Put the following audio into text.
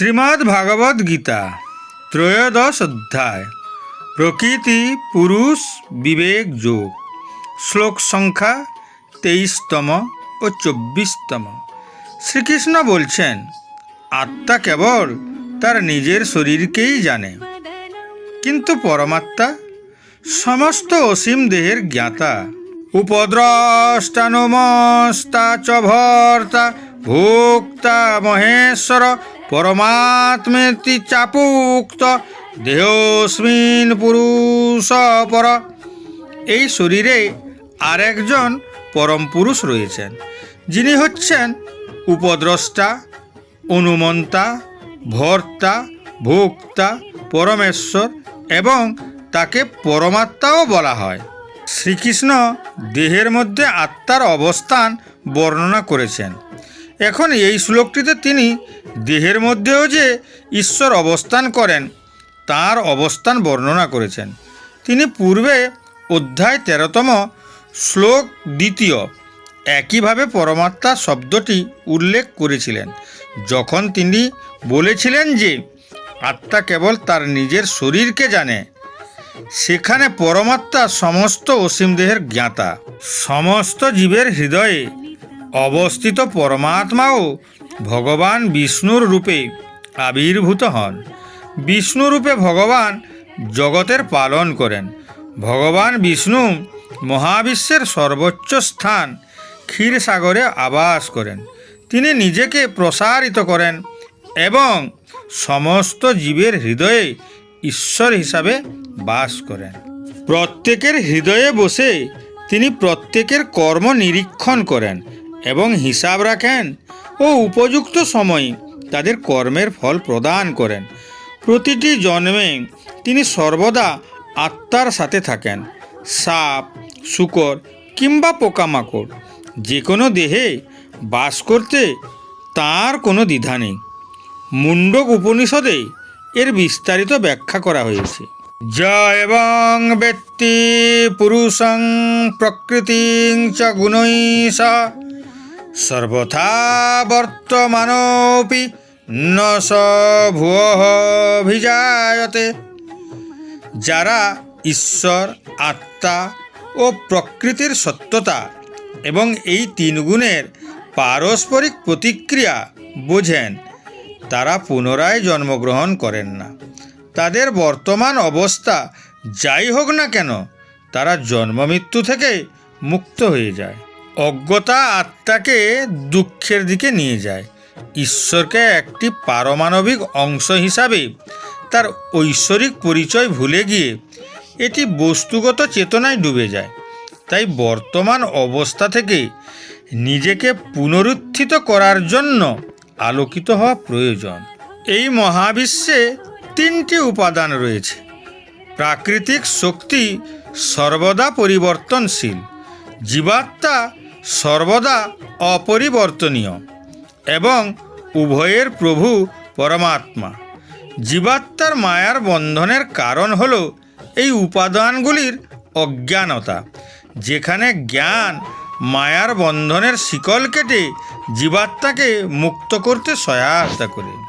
শ্রীমদ্ ভাগবত গীতা ত্রয়োদশ অধ্যায়, প্রকৃতি, পুরুষ, বিবেক, যোগ, শ্লোক সংখ্যা তেইশতম ও চব্বিশতম। শ্রীকৃষ্ণ বলছেন, আত্মা কেবল তার নিজের শরীরকেই জানে, কিন্তু পরমাত্মা সমস্ত অসীম দেহের জ্ঞাতা। উপদ্রষ্টানুমস্তা চ ভর্তা ভোক্তা মহেশ্বর পরমাত্মেতি চাপুক্ত, দেহস্মিন পুরুষ পর। এই শরীরে আরেকজন পরম পুরুষ রয়েছেন, যিনি হচ্ছেন উপদ্রষ্টা, অনুমন্তা, ভর্তা, ভোক্তা, পরমেশ্বর এবং তাকে পরমাত্মাও বলা হয়। শ্রীকৃষ্ণ দেহের মধ্যে আত্মার অবস্থান বর্ণনা করেছেন। এখন এই শ্লোকটিতে তিনি দেহের মধ্যেও যে ঈশ্বর অবস্থান করেন, তার অবস্থান বর্ণনা করেছেন। তিনি পূর্বে অধ্যায় তেরোতম শ্লোক দ্বিতীয় একইভাবে পরমাত্মা শব্দটি উল্লেখ করেছিলেন। যখন তিনি বলেছিলেন যে, আত্মা কেবল তার নিজের শরীরকে জানে, সেখানে পরমাত্মা সমস্ত অসীম দেহের জ্ঞাতা, সমস্ত জীবের হৃদয়ে অবস্থিত পরমাত্মাও ভগবান বিষ্ণুর রূপে আবির্ভূত হন। বিষ্ণু রূপে ভগবান জগতের পালন করেন। ভগবান বিষ্ণু মহাবিশ্বের সর্বোচ্চ স্থান ক্ষীরসাগরে আবাস করেন। তিনি নিজেকে প্রসারিত করেন এবং সমস্ত জীবের হৃদয়ে ঈশ্বর হিসাবে বাস করেন। প্রত্যেকের হৃদয়ে বসে তিনি প্রত্যেকের কর্ম নিরীক্ষণ করেন এবং হিসাব রাখেন ও উপযুক্ত সময়ে তাদের কর্মের ফল প্রদান করেন। প্রতিটি জন্মে তিনি সর্বদা আত্মার সাথে থাকেন, সাপ, শুকর কিংবা পোকামাকড়। যে কোনো দেহে বাস করতে তার কোনো দ্বিধা নেই। মুন্ডক উপনিষদে এর বিস্তারিত ব্যাখ্যা করা হয়েছে। য এবং ব্যক্তি পুরুষং প্রকৃতিং চ গুণৈষ সর্বথা বর্তমানোপি ন যারা ঈশ্বর, আত্মা ও প্রকৃতির সত্যতা এবং এই তিন গুণের পারস্পরিক প্রতিক্রিয়া বোঝেন, তারা পুনরায় জন্মগ্রহণ করেন না। তাদের বর্তমান অবস্থা যাই হোক না কেন, তারা জন্মমৃত্যু থেকে মুক্ত হয়ে যায়। অজ্ঞতা আত্মাকে দুঃখের দিকে নিয়ে যায়। ঈশ্বরকে একটি পারমাণবিক অংশ হিসাবে তার ঐশ্বরিক পরিচয় ভুলে গিয়ে এটি বস্তুগত চেতনায় ডুবে যায়। তাই বর্তমান অবস্থা থেকে নিজেকে পুনরুত্থিত করার জন্য আলোকিত হওয়া প্রয়োজন। এই মহাবিশ্বে তিনটি উপাদান রয়েছে। প্রাকৃতিক শক্তি সর্বদা পরিবর্তনশীল। জীবাত্মা সর্বদা অপরিবর্তনীয় এবং উভয়ের প্রভু পরমাত্মা। জীবাত্মার মায়ার বন্ধনের কারণ হল এই উপাদানগুলির অজ্ঞানতা, যেখানে জ্ঞান মায়ার বন্ধনের শিকল কেটে জীবাত্মাকে মুক্ত করতে সহায়তা করে।